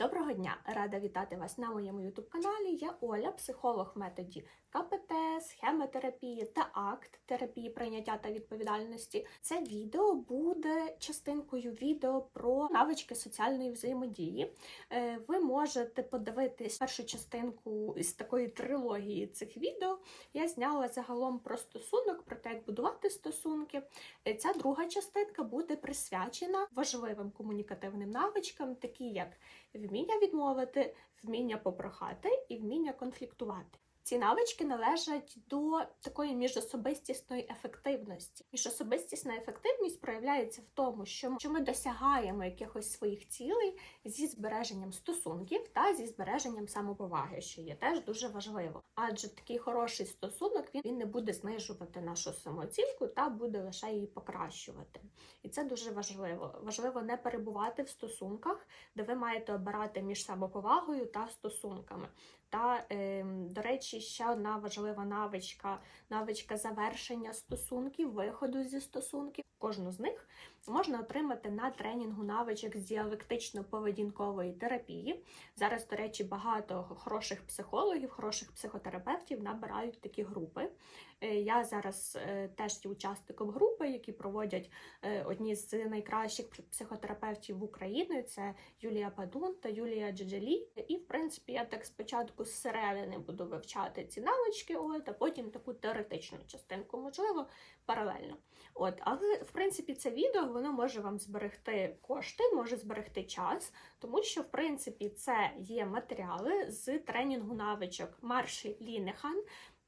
Доброго дня! Рада вітати вас на моєму youtube каналі. Я Оля, психолог методі КПТ, схемотерапії та акт терапії прийняття та відповідальності. Це відео буде частинкою відео про навички соціальної взаємодії. Е, Ви можете подивитись першу частинку із такої трилогії цих відео. Я зняла загалом про стосунок, про те, як будувати стосунки. Е, Ця друга частинка буде присвячена важливим комунікативним навичкам, такі як вміння відмовити, вміння попрохати і вміння конфліктувати. Ці навички належать до такої міжособистісної ефективності. Міжособистісна ефективність проявляється в тому, що ми досягаємо якихось своїх цілей зі збереженням стосунків та зі збереженням самоповаги, що є теж дуже важливо. Адже такий хороший стосунок він не буде знижувати нашу самооцінку та буде лише її покращувати. І це дуже важливо. Важливо не перебувати в стосунках, де ви маєте обирати між самоповагою та стосунками. Та, е, до речі, ще одна важлива навичка навичка завершення стосунків, виходу зі стосунків. Кожну з них можна отримати на тренінгу навичок з діалектично-поведінкової терапії. Зараз, до речі, багато хороших психологів, хороших психотерапевтів набирають такі групи. Е, Я зараз е, теж є учасником групи, які проводять е, одні з найкращих психотерапевтів в Україні. Це Юлія Падун та Юлія Джеджелі. І, в принципі, я так спочатку зсередини буду вивчати ці навички, от, а потім таку теоретичну частинку, можливо, паралельно. От, але в принципі це відео воно може вам зберегти кошти, може зберегти час, тому що в принципі це є матеріали з тренінгу навичок Марші Лінехан.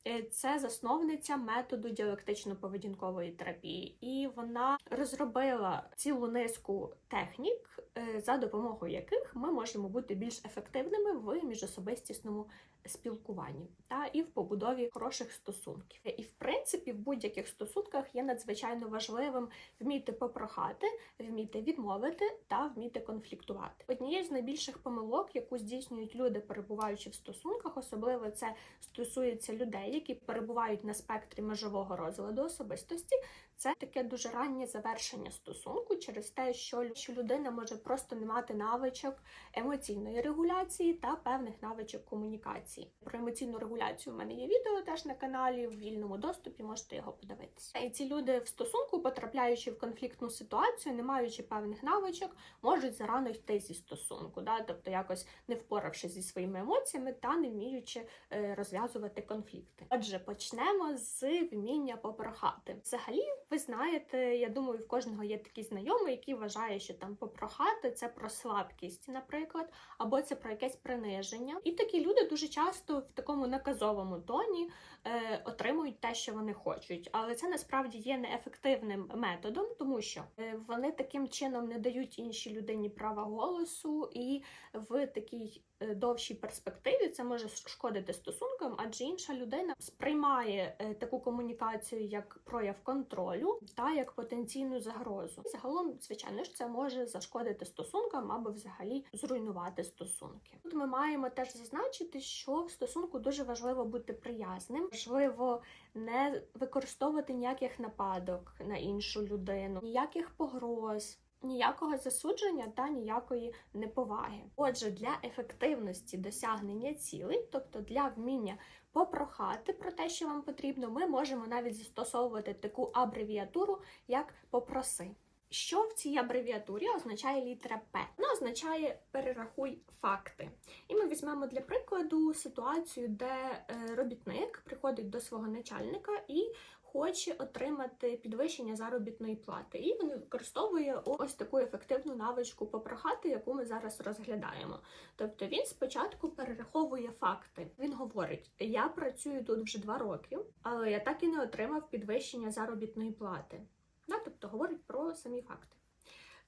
Е, Це засновниця методу діалектично-поведінкової терапії, і вона розробила цілу низку технік, е, за допомогою яких ми можемо бути більш ефективними в міжособистісному спілкуванні та і в побудові хороших стосунків. І в принципі, в будь-яких стосунках є надзвичайно важливим вміти попрохати, вміти відмовити та вміти конфліктувати. Однією з найбільших помилок, яку здійснюють люди, перебуваючи в стосунках, особливо це стосується людей, які перебувають на спектрі межового розладу особистості. Це таке дуже раннє завершення стосунку через те, що, людина може просто не мати навичок емоційної регуляції та певних навичок комунікації. Про емоційну регуляцію в мене є відео теж на каналі в вільному доступі, можете його подивитися. І ці люди в стосунку, потрапляючи в конфліктну ситуацію, не маючи певних навичок, можуть зарано йти зі стосунку, да? тобто якось не впоравшись зі своїми емоціями та не вміючи е, розв'язувати конфлікти. Отже, почнемо з вміння попрохати. Взагалі, ви знаєте, я думаю, в кожного є такий знайомий, який вважає, що там попрохати це про слабкість, наприклад, або це про якесь приниження. І такі люди дуже часто в такому наказовому тоні е, отримують те, що вони хочуть. Але це насправді є неефективним методом, тому що е, вони таким чином не дають іншій людині права голосу, і в такій е, довшій перспективі це може шкодити стосункам, адже інша людина сприймає е, таку комунікацію як прояв контролю та як потенційну загрозу. Загалом, звичайно ж, це може зашкодити стосункам або взагалі зруйнувати стосунки. Тут ми маємо теж зазначити, що в стосунку дуже важливо бути приязним, важливо не використовувати ніяких нападок на іншу людину, ніяких погроз. Ніякого засудження та ніякої неповаги. Отже, для ефективності досягнення цілей, тобто для вміння попрохати про те, що вам потрібно, ми можемо навіть застосовувати таку абревіатуру, як попроси. Що в цій абревіатурі означає літера П? Вона означає перерахуй факти. І ми візьмемо для прикладу ситуацію, де е, робітник приходить до свого начальника і хоче отримати підвищення заробітної плати. І він використовує ось таку ефективну навичку попрохати, яку ми зараз розглядаємо. Тобто він спочатку перераховує факти. Він говорить: Я працюю тут вже два роки, але я так і не отримав підвищення заробітної плати. Да, тобто говорить про самі факти.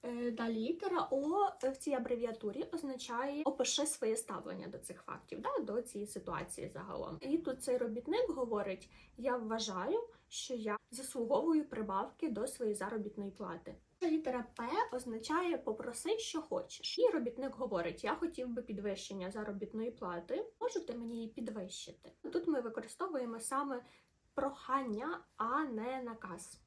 Е, Далі літера О в цій абревіатурі означає опиши своє ставлення до цих фактів, да, до цієї ситуації загалом. І тут цей робітник говорить: Я вважаю, що я заслуговую прибавки до своєї заробітної плати. Літера П означає попроси, що хочеш. І робітник говорить: Я хотів би підвищення заробітної плати, можете мені її підвищити. Тут ми використовуємо саме прохання, а не наказ.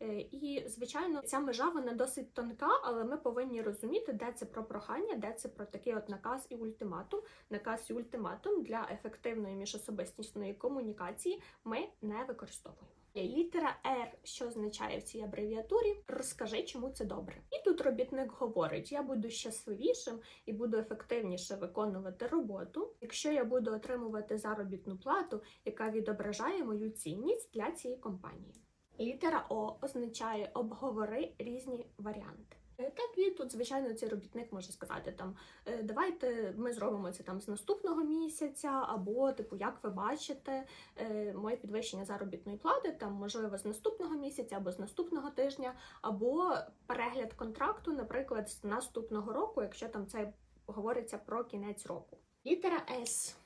Е, І, звичайно, ця межа вона досить тонка, але ми повинні розуміти, де це про прохання, де це про такий от наказ і ультиматум. Наказ і ультиматум для ефективної міжособистісної комунікації ми не використовуємо. Літера R, що означає в цій абревіатурі, розкажи, чому це добре. І тут робітник говорить: я буду щасливішим і буду ефективніше виконувати роботу, якщо я буду отримувати заробітну плату, яка відображає мою цінність для цієї компанії. Літера О означає обговори різні варіанти. Е, Так і тут, звичайно, цей робітник може сказати там «Е, давайте ми зробимо це там з наступного місяця, або типу, як ви бачите, е, моє підвищення заробітної плати там можливо з наступного місяця або з наступного тижня, або перегляд контракту, наприклад, з наступного року, якщо там це говориться про кінець року. Літера С.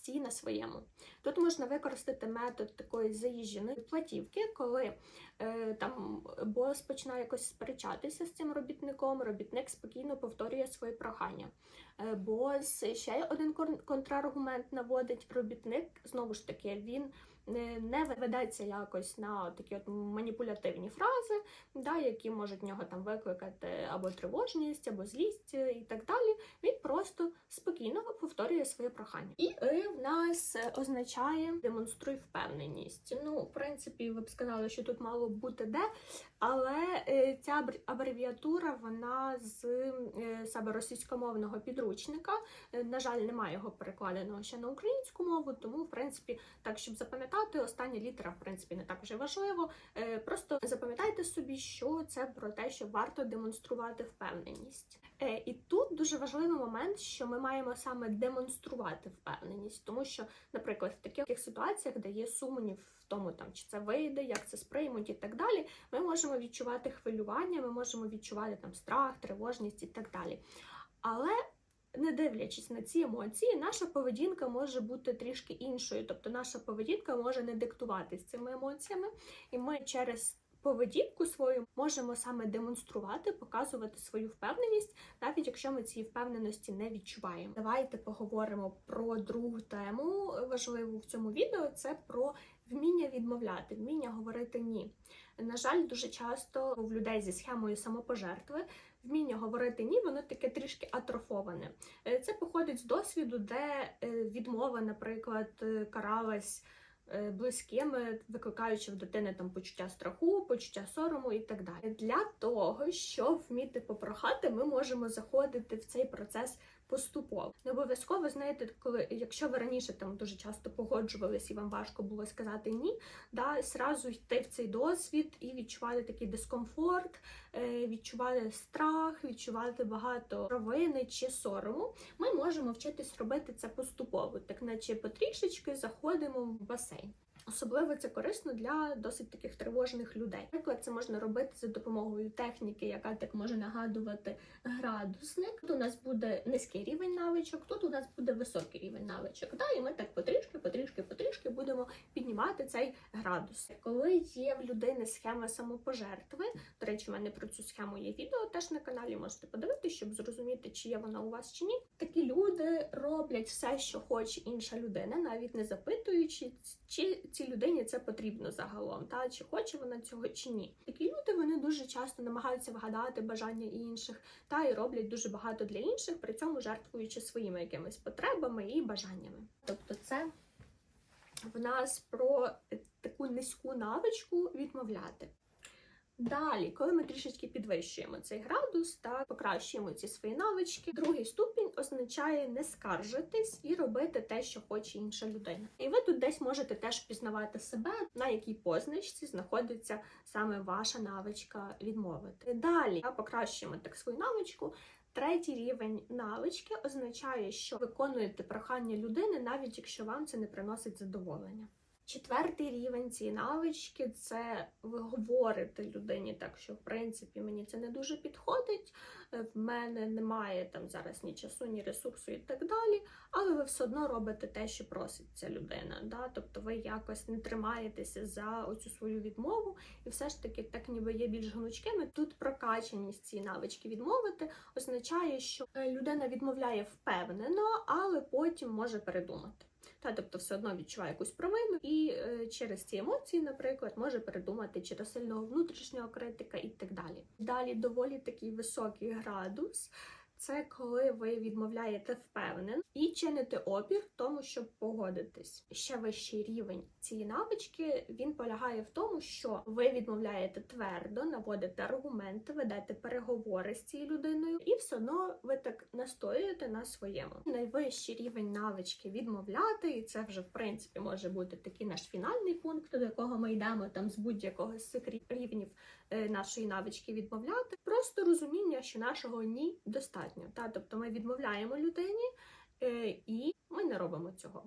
Стій на своєму. Тут можна використати метод такої заїждженої платівки, коли е, там бос починає якось сперечатися з цим робітником, робітник спокійно повторює свої прохання. Е, бос ще один контраргумент наводить робітник, знову ж таки, він не, не ведеться якось на такі от маніпулятивні фрази, да, які можуть в нього там викликати або тривожність, або злість е, і так далі. Він просто спокійно повторює своє прохання. І «и» в нас е, означає демонструй впевненість. Ну, в принципі, ви б сказали, що тут мало бути де, але е, ця абревіатура вона з е, саме російськомовного підручника. Е, На жаль, немає його перекладеного ще на українську мову, тому в принципі, так щоб запам'ятати, остання літера, в принципі, не так вже важливо. Е, Просто запам'ятайте собі, що це про те, що варто демонструвати впевненість. Е, І тут дуже важливий момент, що ми маємо саме демонструвати впевненість, тому що, наприклад, в таких ситуаціях, де є сумнів в тому, там чи це вийде, як це сприймуть і так далі, ми можемо відчувати хвилювання, ми можемо відчувати там страх, тривожність і так далі. Але не дивлячись на ці емоції, наша поведінка може бути трішки іншою. Тобто наша поведінка може не диктуватись цими емоціями, і ми через поведінку свою можемо саме демонструвати, показувати свою впевненість, навіть якщо ми цієї впевненості не відчуваємо. Давайте поговоримо про другу тему важливу в цьому відео. Це про вміння відмовляти, вміння говорити ні. На жаль, дуже часто в людей зі схемою самопожертви вміння говорити ні, воно таке трішки атрофоване. Е, Це походить з досвіду, де е, відмова, наприклад, е, каралась близькими, викликаючи в дитини там почуття страху, почуття сорому і так далі. Для того, щоб вміти попрохати, ми можемо заходити в цей процес поступово. Не обов'язково знаєте, коли якщо ви раніше там дуже часто погоджувались і вам важко було сказати ні, да, зразу йти в цей досвід і відчувати такий дискомфорт, е, відчувати страх, відчувати багато провини чи сорому. Ми можемо вчитись робити це поступово, так наче потрішечки заходимо в басейн. day Особливо це корисно для досить таких тривожних людей. Наприклад, це можна робити за допомогою техніки, яка так може нагадувати градусник. Тут у нас буде низький рівень навичок, тут у нас буде високий рівень навичок. Да? І ми так потрішки, потрішки, потрішки будемо піднімати цей градус. Коли є в людини схема самопожертви, до речі, у мене про цю схему є відео теж на каналі. Можете подивитися, щоб зрозуміти, чи є вона у вас чи ні. Такі люди роблять все, що хоче інша людина, навіть не запитуючи, чи цій людині це потрібно загалом, та чи хоче вона цього чи ні. Такі люди вони дуже часто намагаються вгадати бажання інших, та і роблять дуже багато для інших, при цьому жертвуючи своїми якимись потребами і бажаннями. Тобто, це в нас про таку низьку навичку відмовляти. Далі, коли ми трішечки підвищуємо цей градус та покращуємо ці свої навички, другий ступінь означає не скаржитись і робити те, що хоче інша людина. І ви тут десь можете теж пізнавати себе, на якій позначці знаходиться саме ваша навичка відмовити. Далі покращуємо так свою навичку. Третій рівень навички означає, що виконуєте прохання людини, навіть якщо вам це не приносить задоволення. Четвертий рівень цієї навички це ви людині так, що в принципі мені це не дуже підходить, е, в мене немає там зараз ні часу, ні ресурсу і так далі. Але ви все одно робите те, що просить ця людина. Да? Тобто ви якось не тримаєтеся за оцю свою відмову, і все ж таки, так ніби є більш гнучкими. Тут прокачаність цієї навички відмовити означає, що е, людина відмовляє впевнено, але потім може передумати. Та тобто все одно відчуває якусь провину, і е, через ці емоції, наприклад, може передумати через сильного внутрішнього критика і так далі. Далі доволі такий високий градус. Це коли ви відмовляєте впевнен і чините опір тому, щоб погодитись. Ще вищий рівень цієї навички він полягає в тому, що ви відмовляєте твердо, наводите аргументи, ведете переговори з цією людиною, і все одно ви так настоюєте на своєму. Найвищий рівень навички відмовляти, і це вже в принципі може бути такий наш фінальний пункт, до якого ми йдемо там з будь-якого з цих рівнів е, нашої навички відмовляти. Просто розуміння, що нашого ні достатньо. Та тобто ми відмовляємо людині е, і ми не робимо цього.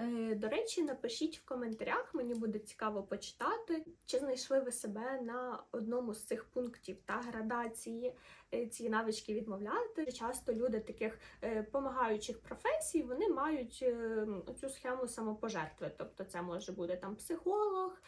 Е, До речі, напишіть в коментарях, мені буде цікаво почитати, чи знайшли ви себе на одному з цих пунктів та градації е, ці навички відмовляти. Часто люди таких помагаючих професій вони мають цю схему самопожертви. Тобто це може бути там психолог,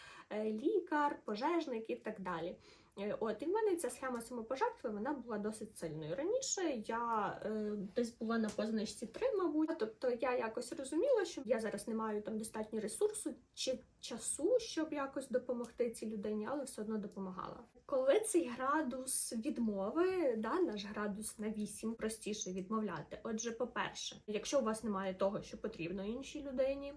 лікар, пожежник і так далі. Е, От і в мене ця схема самопожертви вона була досить сильною. Раніше я е, десь була на позначці 3, мабуть. Тобто я якось розуміла, що я зараз не маю там достатньо ресурсу чи часу, щоб якось допомогти цій людині, але все одно допомагала. Коли цей градус відмови, да, наш градус на 8 простіше відмовляти. Отже, по-перше, якщо у вас немає того, що потрібно іншій людині.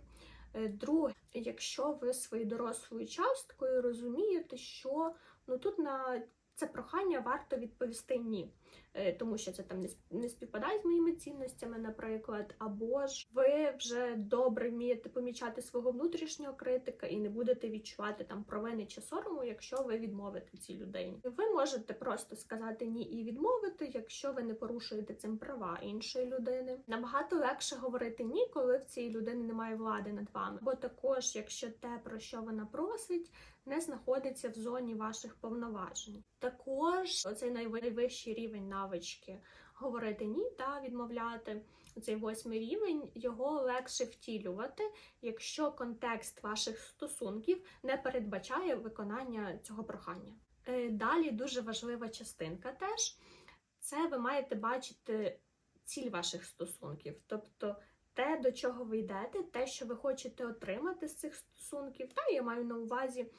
Е, Друге, якщо ви своєю дорослою часткою розумієте, що ну тут на це прохання варто відповісти ні, тому що це там не співпадає з моїми цінностями, наприклад, або ж ви вже добре вмієте помічати свого внутрішнього критика і не будете відчувати там провини чи сорому, якщо ви відмовите цій людині. Ви можете просто сказати ні і відмовити, якщо ви не порушуєте цим права іншої людини. Набагато легше говорити ні, коли в цій людини немає влади над вами, бо також, якщо те, про що вона просить, не знаходиться в зоні ваших повноважень. Також оцей найвищий рівень навички говорити ні та відмовляти. Цей восьмий рівень його легше втілювати, якщо контекст ваших стосунків не передбачає виконання цього прохання. Е, Далі дуже важлива частинка теж це ви маєте бачити ціль ваших стосунків, тобто те, до чого ви йдете, те, що ви хочете отримати з цих стосунків. Та я маю на увазі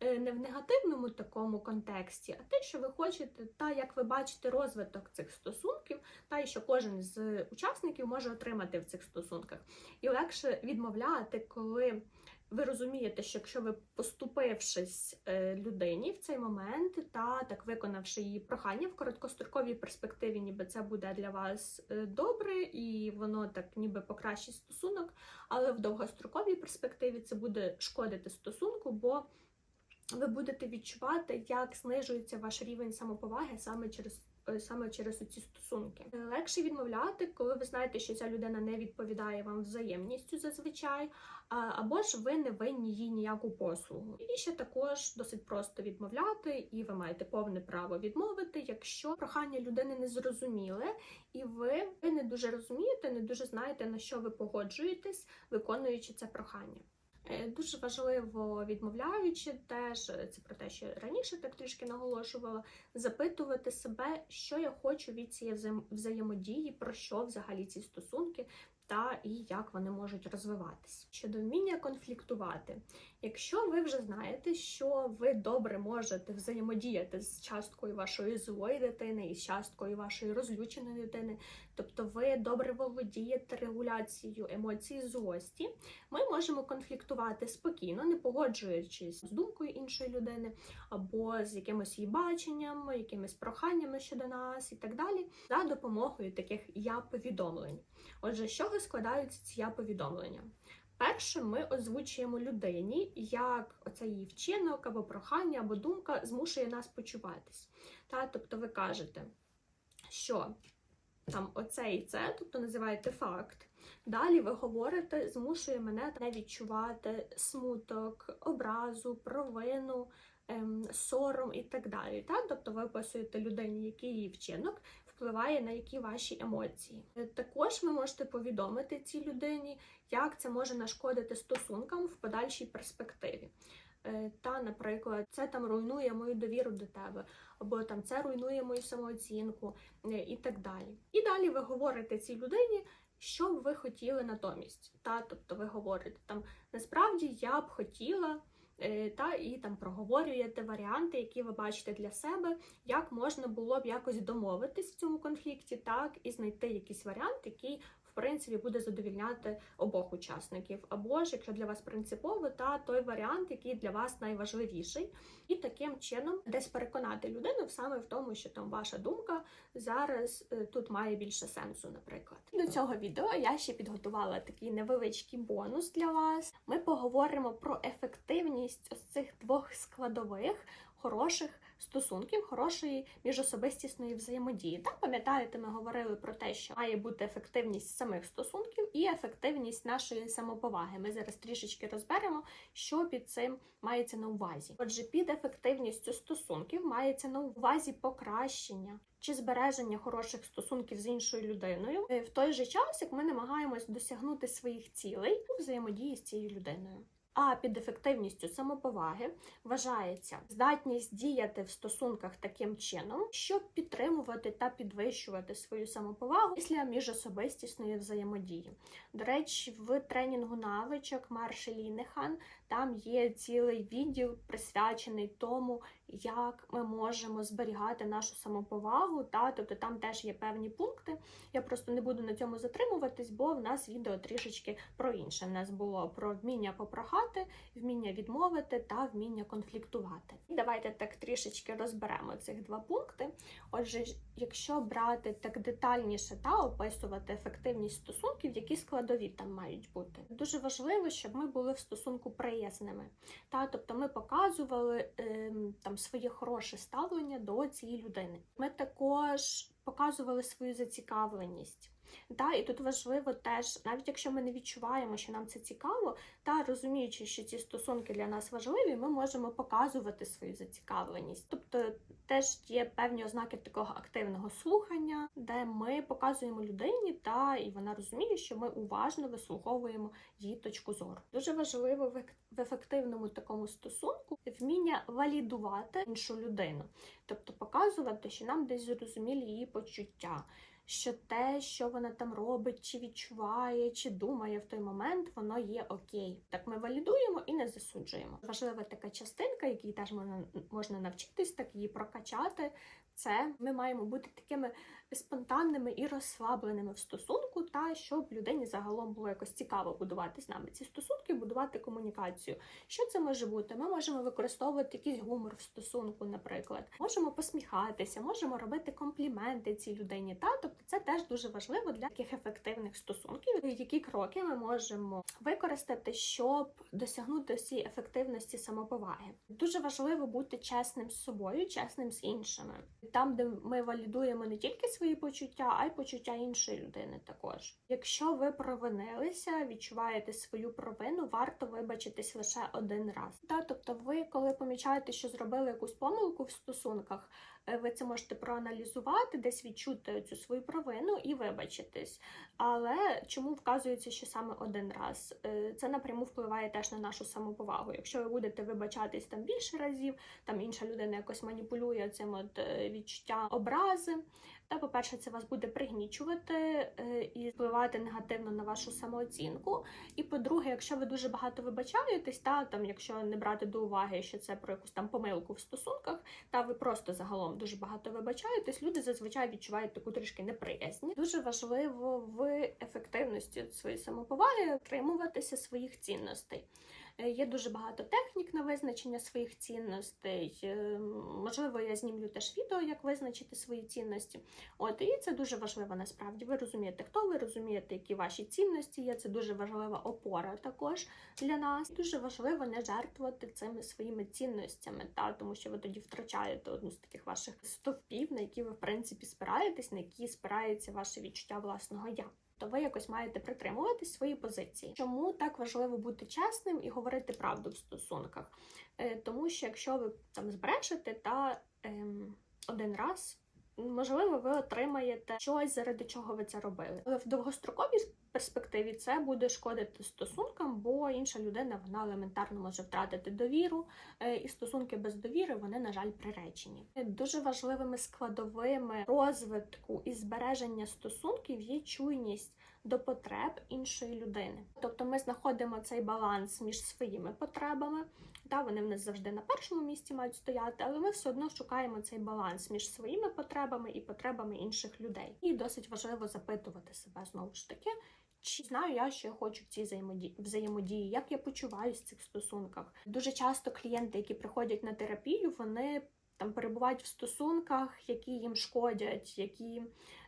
не в негативному такому контексті, а те, що ви хочете, та як ви бачите розвиток цих стосунків, та і що кожен з учасників може отримати в цих стосунках. І легше відмовляти, коли ви розумієте, що якщо ви поступившись е, людині в цей момент, та так виконавши її прохання в короткостроковій перспективі, ніби це буде для вас е, добре, і воно так ніби покращить стосунок, але в довгостроковій перспективі це буде шкодити стосунку, бо ви будете відчувати, як знижується ваш рівень самоповаги саме через. е, Саме через ці стосунки Е, легше відмовляти, коли ви знаєте, що ця людина не відповідає вам взаємністю зазвичай, або ж ви не винні їй ніяку послугу. І ще також досить просто відмовляти, і ви маєте повне право відмовити, якщо прохання людини не зрозуміле, і ви, ви не дуже розумієте, не дуже знаєте на що ви погоджуєтесь, виконуючи це прохання. Е, Дуже важливо відмовляючи, теж е, це про те, що раніше так трішки наголошувала, запитувати себе, що я хочу від цієї взаєм- взаємодії, про що взагалі ці стосунки, та і як вони можуть розвиватись. Щодо вміння конфліктувати, якщо ви вже знаєте, що ви добре можете взаємодіяти з часткою вашої злої дитини і з часткою вашої розлюченої дитини, тобто ви добре володієте регуляцією емоцій злості, ми можемо конфліктувати спокійно, не погоджуючись з думкою іншої людини або з якимось її баченням, якимись проханнями щодо нас і так далі, за допомогою таких я-повідомлень. Отже, з чого складаються ці я-повідомлення? Перше, ми озвучуємо людині, як оцей її вчинок або прохання, або думка змушує нас почуватись. Та, тобто ви кажете, що там оце і це, тобто називаєте факт. Далі ви говорите, змушує мене не відчувати смуток, образу, провину, ем, сором і так далі. Так? Тобто ви описуєте людині, який її вчинок впливає на які ваші емоції. Е, Також ви можете повідомити цій людині, як це може нашкодити стосункам в подальшій перспективі. Е, Та, наприклад, це там руйнує мою довіру до тебе, або там це руйнує мою самооцінку е, і так далі. І далі ви говорите цій людині, що б ви хотіли натомість. Та, тобто ви говорите там, насправді я б хотіла. е, Та і там проговорюєте варіанти, які ви бачите для себе, як можна було б якось домовитись в цьому конфлікті, так і знайти якийсь варіант, який принципі буде задовільняти обох учасників. Або ж, якщо для вас принципово, та той варіант, який для вас найважливіший, і таким чином десь переконати людину саме в тому, що там ваша думка зараз е, тут має більше сенсу, наприклад. До цього відео я ще підготувала такий невеличкий бонус для вас. Ми поговоримо про ефективність ось цих двох складових хороших стосунків, хорошої міжособистісної взаємодії. Так, пам'ятаєте, ми говорили про те, що має бути ефективність самих стосунків і ефективність нашої самоповаги. Ми зараз трішечки розберемо, що під цим мається на увазі. Отже, під ефективністю стосунків мається на увазі покращення чи збереження хороших стосунків з іншою людиною е, в той же час, як ми намагаємось досягнути своїх цілей у взаємодії з цією людиною. А під ефективністю самоповаги вважається здатність діяти в стосунках таким чином, щоб підтримувати та підвищувати свою самоповагу після міжособистісної взаємодії. До речі, в тренінгу навичок Марші Лінехан там є цілий відділ присвячений тому, як ми можемо зберігати нашу самоповагу. Та тобто там теж є певні пункти. Я просто не буду на цьому затримуватись, бо в нас відео трішечки про інше. В нас було про вміння попрохати, вміння відмовити та вміння конфліктувати. І давайте так трішечки розберемо цих два пункти. Отже, якщо брати так детальніше та описувати ефективність стосунків, які складові там мають бути, дуже важливо, щоб ми були в стосунку приязними. Та тобто ми показували ем, там своє хороше ставлення до цієї людини. Ми також показували свою зацікавленість. Та, і тут важливо теж, навіть якщо ми не відчуваємо, що нам це цікаво, та розуміючи, що ці стосунки для нас важливі, ми можемо показувати свою зацікавленість. Тобто теж є певні ознаки такого активного слухання, де ми показуємо людині, та і вона розуміє, що ми уважно вислуховуємо її точку зору. Дуже важливо в ефективному такому стосунку вміння валідувати іншу людину, тобто показувати, що нам десь зрозумілі її почуття що те, що вона там робить, чи відчуває, чи думає в той момент, воно є окей. Так ми валідуємо і не засуджуємо. Важлива така частинка, якій теж можна, навчитись, так її прокачати. Це ми маємо бути такими спонтанними і розслабленими в стосунку, та щоб людині загалом було якось цікаво будувати з нами ці стосунки, будувати комунікацію. Що це може бути? Ми можемо використовувати якийсь гумор в стосунку, наприклад, можемо посміхатися, можемо робити компліменти цій людині. Та тобто це теж дуже важливо для таких ефективних стосунків. Які кроки ми можемо використати, щоб досягнути цієї ефективності самоповаги? Дуже важливо бути чесним з собою, чесним з іншими, там, де ми валідуємо не тільки свої почуття, а й почуття іншої людини також. Якщо ви провинилися, відчуваєте свою провину, варто вибачитись лише один раз. Та, тобто, ви, коли помічаєте, що зробили якусь помилку в стосунках, е, ви це можете проаналізувати, десь відчути цю свою провину і вибачитись. Але чому вказується, що саме один раз? Е, Це напряму впливає теж на нашу самоповагу. Якщо ви будете вибачатись там більше разів, там інша людина якось маніпулює цим от відчуттям образи. Та, по-перше, це вас буде пригнічувати е, і впливати негативно на вашу самооцінку. І по-друге, якщо ви дуже багато вибачаєтесь, та там, якщо не брати до уваги, що це про якусь там помилку в стосунках, та ви просто загалом дуже багато вибачаєтесь, люди зазвичай відчувають таку трішки неприязнь. Дуже важливо в ефективності своєї самоповаги утримуватися своїх цінностей. Е, Є дуже багато технік на визначення своїх цінностей. Е, Можливо, я знімлю теж відео, як визначити свої цінності. От і це дуже важливо насправді. Ви розумієте, хто ви розумієте, які ваші цінності є. Це дуже важлива опора також для нас. Дуже важливо не жертвувати цими своїми цінностями, та тому що ви тоді втрачаєте одну з таких ваших стовпів, на які ви в принципі спираєтесь, на які спирається ваше відчуття власного я. То ви якось маєте притримуватись свої позиції. Чому так важливо бути чесним і говорити правду в стосунках? Е, тому що якщо ви там збрешете та ем, один раз. Можливо, ви отримаєте щось, заради чого ви це робили. В довгостроковій перспективі це буде шкодити стосункам, бо інша людина вона елементарно може втратити довіру, е, і стосунки без довіри вони, на жаль, приречені. Дуже важливими складовими розвитку і збереження стосунків є чуйність до потреб іншої людини. Тобто ми знаходимо цей баланс між своїми потребами. Та вони в нас завжди на першому місці мають стояти, але ми все одно шукаємо цей баланс між своїми потребами і потребами інших людей. І досить важливо запитувати себе знову ж таки. Чи знаю я, що я хочу в цій взаємодії, взаємодії, як я почуваюся в цих стосунках? Дуже часто клієнти, які приходять на терапію, вони там перебувають в стосунках, які їм шкодять, які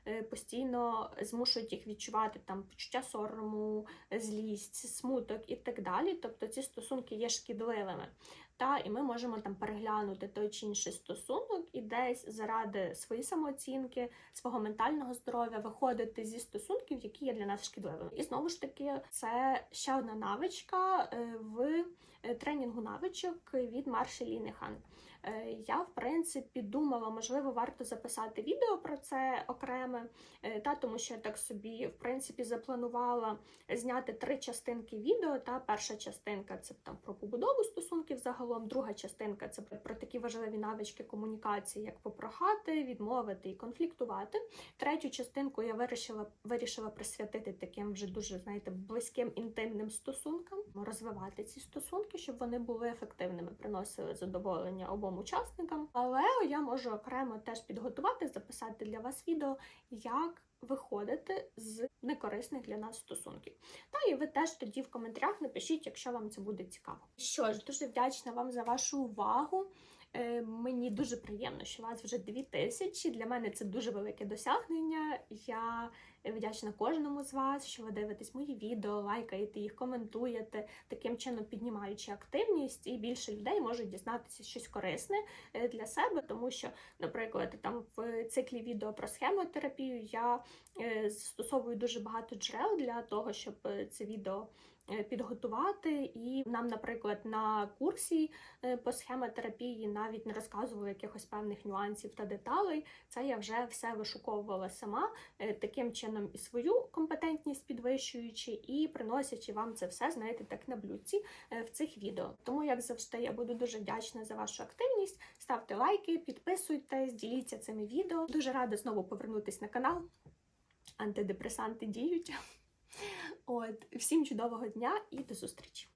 е, постійно змушують їх відчувати там почуття сорому, злість, смуток і так далі. Тобто ці стосунки є шкідливими. Та і ми можемо там переглянути той чи інший стосунок і десь заради своєї самооцінки, свого ментального здоров'я виходити зі стосунків, які є для нас шкідливими. І знову ж таки, це ще одна навичка е, в е, тренінгу навичок від Марші Лінехан. Е, Я, в принципі, думала, можливо, варто записати відео про це окреме, е, та тому що я так собі, в принципі, запланувала зняти три частинки відео. Та перша частинка це там про побудову стосунків загалом, друга частинка це про такі важливі навички комунікації, як попрохати, відмовити і конфліктувати. Третю частинку я вирішила, вирішила присвятити таким вже дуже, знаєте, близьким інтимним стосункам, розвивати ці стосунки, щоб вони були ефективними, приносили задоволення обом учасникам. Але я можу окремо теж підготувати, записати для вас відео, як виходити з некорисних для нас стосунків. Та і ви теж тоді в коментарях напишіть, якщо вам це буде цікаво. Що ж, дуже вдячна вам за вашу увагу. Е, Мені дуже приємно, що вас вже дві тисячі. Для мене це дуже велике досягнення. Я вдячна кожному з вас, що ви дивитесь мої відео, лайкаєте їх, коментуєте, таким чином піднімаючи активність, і більше людей можуть дізнатися щось корисне е, для себе, тому що, наприклад, там в циклі відео про схемотерапію я е, застосовую дуже багато джерел для того, щоб е, це відео підготувати. І нам, наприклад, на курсі е, по схемотерапії навіть не розказували якихось певних нюансів та деталей. Це я вже все вишуковувала сама, е, таким чином і свою компетентність підвищуючи, і приносячи вам це все, знаєте, так на блюдці е, в цих відео. Тому, як завжди, я буду дуже вдячна за вашу активність. Ставте лайки, підписуйтесь, діліться цими відео. Дуже рада знову повернутися на канал. Антидепресанти діють. От, всім чудового дня і до зустрічі!